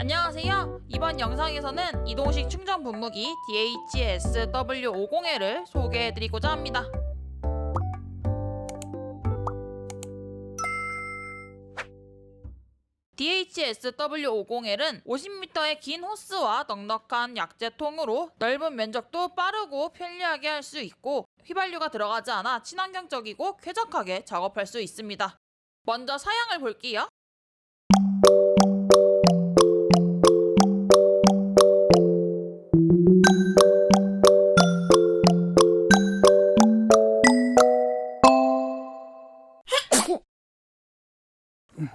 안녕하세요. 이번 영상에서는 이동식 충전 분무기 DHSW50L을 소개해드리고자 합니다. DHSW50L은 50m의 긴 호스와 넉넉한 약재통으로 넓은 면적도 빠르고 편리하게 할 수 있고 휘발유가 들어가지 않아 친환경적이고 쾌적하게 작업할 수 있습니다. 먼저 사양을 볼게요.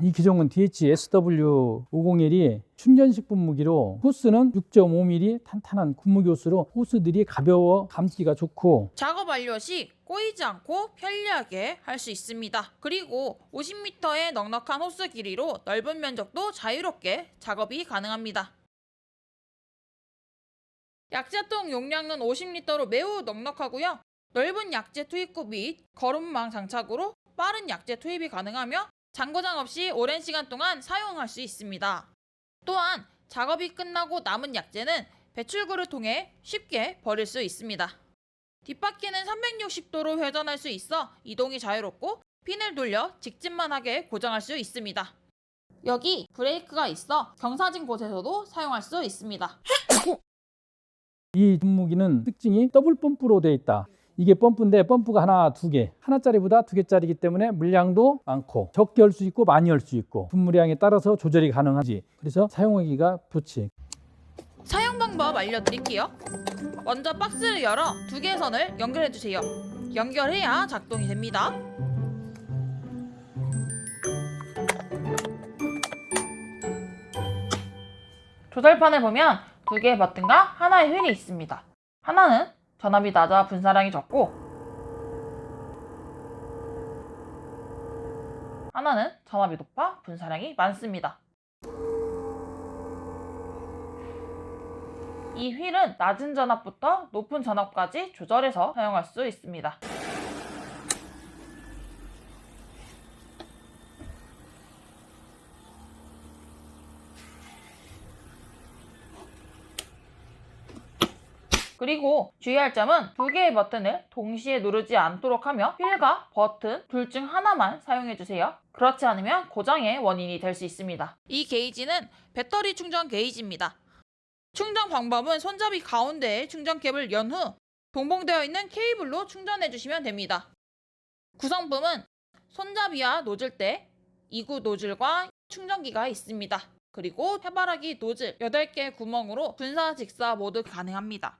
이 기종은 DHSW501이 충전식 분무기로 호스는 6.5mm 탄탄한 호스로 호스들이 가벼워 감기가 좋고 작업 완료 시 꼬이지 않고 편리하게 할 수 있습니다. 그리고 50m의 넉넉한 호스 길이로 넓은 면적도 자유롭게 작업이 가능합니다. 약재통 용량은 50리터로 매우 넉넉하고요. 넓은 약재 투입구 및 거름망 장착으로 빠른 약재 투입이 가능하며 장고장 없이 오랜 시간 동안 사용할 수 있습니다. 또한 작업이 끝나고 남은 약재는 배출구를 통해 쉽게 버릴 수 있습니다. 뒷바퀴는 360도로 회전할 수 있어 이동이 자유롭고 핀을 돌려 직진만 하게 고정할 수 있습니다. 여기 브레이크가 있어 경사진 곳에서도 사용할 수 있습니다. 이 분무기는 특징이 더블 펌프로 되어 있다. 이게 펌프인데 펌프가 하나, 두 개. 하나짜리보다 두 개짜리이기 때문에 물량도 많고 적게 할 수 있고 많이 할 수 있고 분무량에 따라서 조절이 가능하지. 그래서 사용하기가 좋지. 사용 방법 알려드릴게요. 먼저 박스를 열어 두 개의 선을 연결해 주세요. 연결해야 작동이 됩니다. 조절판을 보면 두 개의 버튼과 하나의 휠이 있습니다. 하나는 전압이 낮아 분사량이 적고 하나는 전압이 높아 분사량이 많습니다. 이 휠은 낮은 전압부터 높은 전압까지 조절해서 사용할 수 있습니다. 그리고 주의할 점은 두 개의 버튼을 동시에 누르지 않도록 하며 휠과 버튼 둘 중 하나만 사용해 주세요. 그렇지 않으면 고장의 원인이 될 수 있습니다. 이 게이지는 배터리 충전 게이지입니다. 충전 방법은 손잡이 가운데에 충전 캡을 연 후 동봉되어 있는 케이블로 충전해 주시면 됩니다. 구성품은 손잡이와 노즐 대, 2구 노즐과 충전기가 있습니다. 그리고 해바라기 노즐 8개 구멍으로 분사 직사 모두 가능합니다.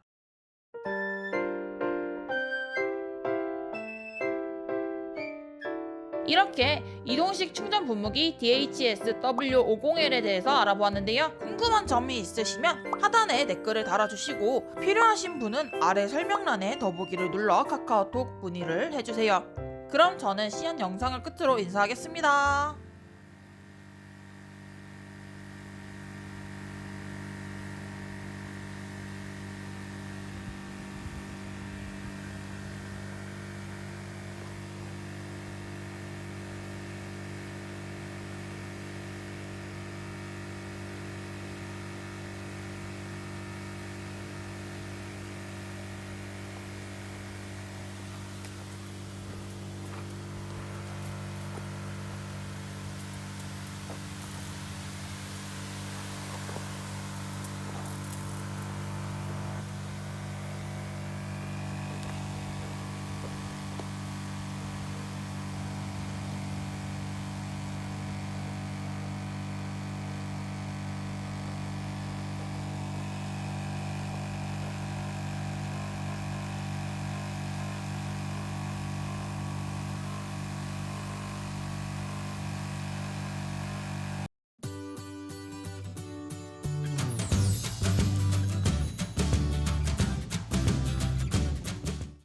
이렇게 이동식 충전 분무기 DHSW50L에 대해서 알아보았는데요. 궁금한 점이 있으시면 하단에 댓글을 달아주시고 필요하신 분은 아래 설명란에 더보기를 눌러 카카오톡 문의를 해주세요. 그럼 저는 시연 영상을 끝으로 인사하겠습니다.